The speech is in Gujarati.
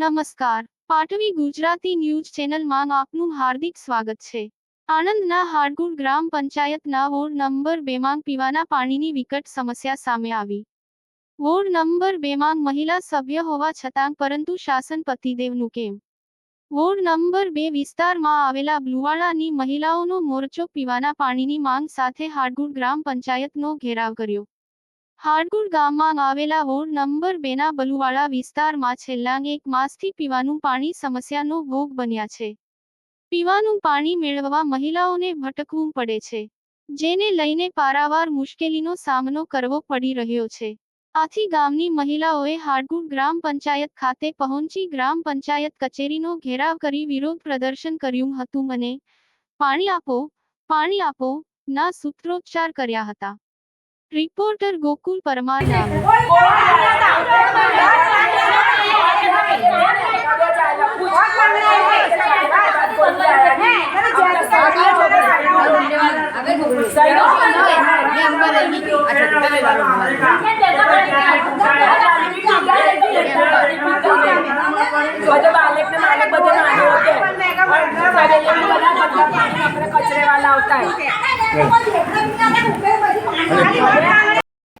નમસ્કાર. પાટવી ગુજરાતી ન્યૂઝ ચેનલમાં આપનું હાર્દિક સ્વાગત છે. આણંદના હાડગુડ ગ્રામ પંચાયતના વોર્ડ નંબર બેમાં પીવાના પાણીની વિકટ સમસ્યા સામે આવી. વોર્ડ નંબર બેમાં મહિલા સભ્ય હોવા છતાં પરંતુ શાસન પતિદેવનું કેમ? વોર્ડ નંબર બે વિસ્તારમાં આવેલા બ્લુવાડાની મહિલાઓનો મોરચો પીવાના પાણીની માંગ સાથે હાડગુડ ગ્રામ પંચાયતનો ઘેરાવ કર્યો. હાડગુડ ગામમાં આવેલા વોર્ડ નંબર બેના બલુવાડા વિસ્તારમાં છેલ્લા એક માસથી પીવાનું પાણી સમસ્યાનો ભોગ બન્યા છે. પીવાનું પાણી મેળવવા મહિલાઓને ભટકવું પડે છે, જેને લઈને પારાવાર મુશ્કેલીનો સામનો કરવો પડી રહ્યો છે. આથી ગામની મહિલાઓએ હાડગુડ ગ્રામ પંચાયત ખાતે પહોંચી ગ્રામ પંચાયત કચેરીનો ઘેરાવ કરી વિરોધ પ્રદર્શન કર્યું હતું અને પાણી આપો પાણી આપો ના સૂત્રોચ્ચાર કર્યા હતા. रिपोर्टर गोकुल परमार वाला होता है।